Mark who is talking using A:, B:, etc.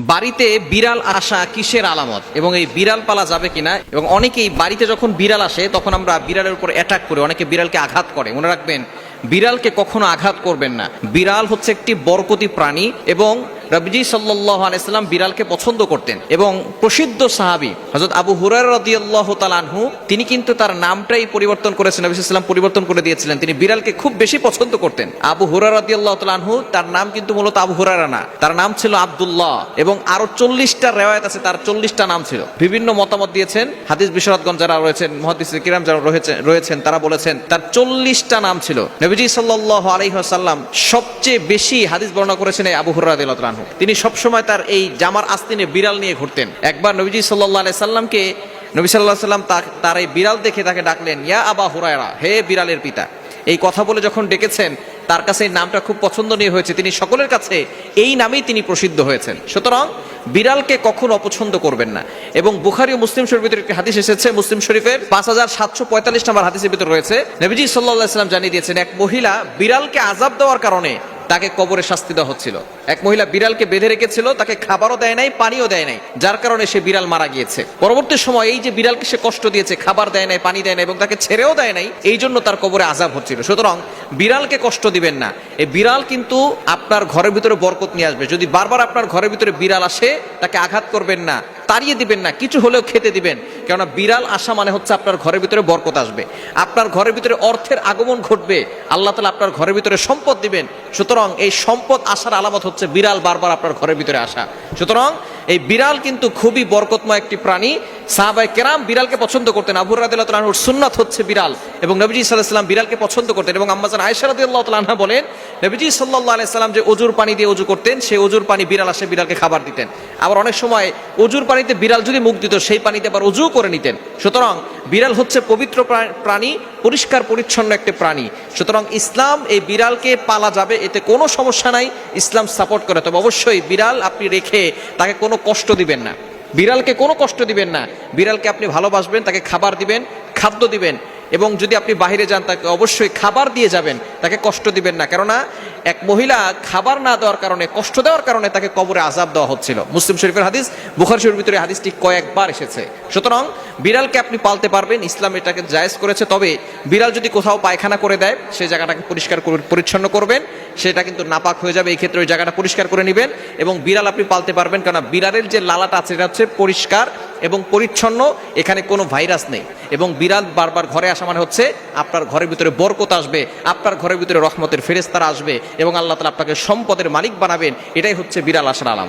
A: বাড়িতে বিড়াল আসা কিসের আলামত? এবং এই বিড়াল পালা যাবে কিনা? এবং অনেকেই বাড়িতে যখন বিড়াল আসে, তখন আমরা বিড়ালের উপর অ্যাটাক করি, অনেকে বিড়ালকে আঘাত করে। মনে রাখবেন, বিড়ালকে কখনো আঘাত করবেন না। বিড়াল হচ্ছে একটি বরকতি প্রাণী এবং রবিজি সাল্লাহ আলাইসাল্লাম বিড়ালকে পছন্দ করতেন এবং প্রসিদ্ধ সাহাবি হজরত আবু হুরার রদিয়াল্লাহ তালানহু তিনি কিন্তু তার নামটাই পরিবর্তন করেছেন, নবী সাল্লাম পরিবর্তন করে দিয়েছিলেন। তিনি বিড়ালকে খুব বেশি পছন্দ করতেন। আবু হুরার রদিয়াল্লাহ তালানহু তার নাম কিন্তু মূলত আবু হুরারা না, তার নাম ছিল আব্দুল্লাহ এবং আরও চল্লিশটা রেওয়ায়ত আছে, তার চল্লিশটা নাম ছিল। বিভিন্ন মতামত দিয়েছেন, হাদিস বিশরৎগঞ্জ যারা রয়েছেন মহাদিস কিরাম যারা রয়েছে রয়েছেন, তারা বলেছেন তার চল্লিশটা নাম ছিল। নবীজি সাল্লাহ আলহিহাসাল্লাম সবচেয়ে বেশি হাদিস বর্ণনা করেছেন এই আবু হুরাদ রানহু তিনি সবসময় তার এই জামার আস্তিনে বিড়াল নিয়ে ঘুরতেন। একবার নবীজি সাল্লাহ আলাই সাল্লামকে, নবী সাল্লাহ সাল্লাম তার এই বিড়াল দেখে তাকে ডাকলেন, ইয়া আবা হুরায়রা, হে বিড়ালের পিতা। এই কথা বলে যখন ডেকেছেন, তার কাছে এই নামটা খুব পছন্দনীয় হয়েছে। তিনি সকলের কাছে এই নামেই তিনি প্রসিদ্ধ হয়েছেন। সুতরাং বিড়ালকে কখনো অপছন্দ করবেন না। এবং বুখারি ও মুসলিম শরীফের একটি হাদিস এসেছে, মুসলিম শরীফের পাঁচ হাজার সাতশো পঁয়তাল্লিশ নম্বর হাদিসের ভিতরে রয়েছে। নবীজি সাল্লাহ সাল্লাম জানিয়ে দিয়েছেন, এক মহিলা বিড়ালকে আজাব দেওয়ার কারণে তাকে কবরে শাস্তি দেওয়া হচ্ছিল। এক মহিলা বিড়ালকে বেঁধে রেখেছিল, তাকে খাবারও দেয় নাই, পানিও দেয় নাই, যার কারণে সে বিড়াল মারা গিয়েছে। পরবর্তী সময় এই যে বিড়ালকে সে কষ্ট দিয়েছে, খাবার দেয় নাই, পানি দেয় নাই এবং তাকে ছেড়েও দেয় নাই, এই জন্য তার কবরে আজাব হচ্ছিল। সুতরাং বিড়ালকে কষ্ট দিবেন না। এই বিড়াল কিন্তু আপনার ঘরের ভিতরে বরকত নিয়ে আসবে। যদি বারবার আপনার ঘরের ভিতরে বিড়াল আসে, তাকে আঘাত করবেন না, তাড়িয়ে দিবেন না, কিছু হলেও খেতে দিবেন। কেননা বিড়াল আসা মানে হচ্ছে আপনার ঘরের ভিতরে বরকত আসবে। আপনার ঘরের ভিতরে অর্থের আগমন ঘটবে। আল্লাহ তালা আপনার ঘরের ভিতরে সম্পদ দিবেন। সুতরাং এই সম্পদ আসার আলামত হচ্ছে বিড়াল বারবার আপনার ঘরের ভিতরে আসা। সুতরাং এই বিড়াল কিন্তু খুবই বরকতময় একটি প্রাণী। সাহাবাই কেরাম বিড়ালকে পছন্দ করতেন। আবুর রাদিল্লাহ সুন্নাত হচ্ছে বিড়াল এবং নবীজি সাল্লাহাম বিড়ালকে পছন্দ করতেন এবং আম্মাজান আয়সা রাদিল্লাহ তালাহা বলেন, নবীজি সাল্লাহ আলাইসাল্লাম যে অজুর পানি দিয়ে অজু করতেন, সেই অজুর পানি বিড়াল আসে বিড়ালকে খাবার দিতেন। আবার অনেক সময় অজুর পানিতে বিড়াল যদি মুখ দিত, সেই পানিতে আবার অজু করে নিতেন। সুতরাং বিড়াল হচ্ছে পবিত্র প্রাণী, পরিষ্কার পরিচ্ছন্ন একটি প্রাণী। সুতরাং ইসলাম এই বিড়ালকে পালা যাবে, এতে কোনো সমস্যা নাই, ইসলাম সাপোর্ট করে। তবে অবশ্যই বিড়াল আপনি রেখে তাকে কোনো কষ্ট দিবেন না। বিড়ালকে কোনো কষ্ট দিবেন না। বিড়ালকে আপনি ভালোবাসবেন, তাকে খাবার দিবেন, খাদ্য দিবেন। এবং যদি আপনি বাহিরে যান, তাকে অবশ্যই খাবার দিয়ে যাবেন। তাকে কষ্ট দিবেন না। কেননা এক মহিলা খাবার না দেওয়ার কারণে, কষ্ট দেওয়ার কারণে তাকে কবরে আজাব দেওয়া হচ্ছিল। মুসলিম শরীফের হাদিস, বুখার শরীফের ভিতরে হাদিসটি কয়েকবার এসেছে। সুতরাং বিড়ালকে আপনি পালতে পারবেন, ইসলাম এটাকে জায়েজ করেছে, তবে বিড়াল যদি কোথাও পায়খানা করে দেয় সেই জায়গাটাকে পরিষ্কার করে- পরিচ্ছন্ন করবেন, সেটা কিন্তু নাপাক হয়ে যাবে, এই ক্ষেত্রে ওই জায়গাটা পরিষ্কার করে নেবেন, এবং বিড়াল আপনি পালতে পারবেন, কেননা বিড়ালের যে লালাটা আছে, এটা হচ্ছে পরিষ্কার এবং পরিচ্ছন্ন, এখানে কোনো ভাইরাস নেই। এবং বিড়াল বারবার ঘরে আসা মানে হচ্ছে, আপনার ঘরের ভিতরে বরকত আসবে, আপনার ঘরের ভিতরে রহমতের ফেরেস্তারা আসবে এবং আল্লাহ তালা আপনাকে সম্পদের মালিক বানাবেন এটাই হচ্ছে বিড়াল আসার আলামত।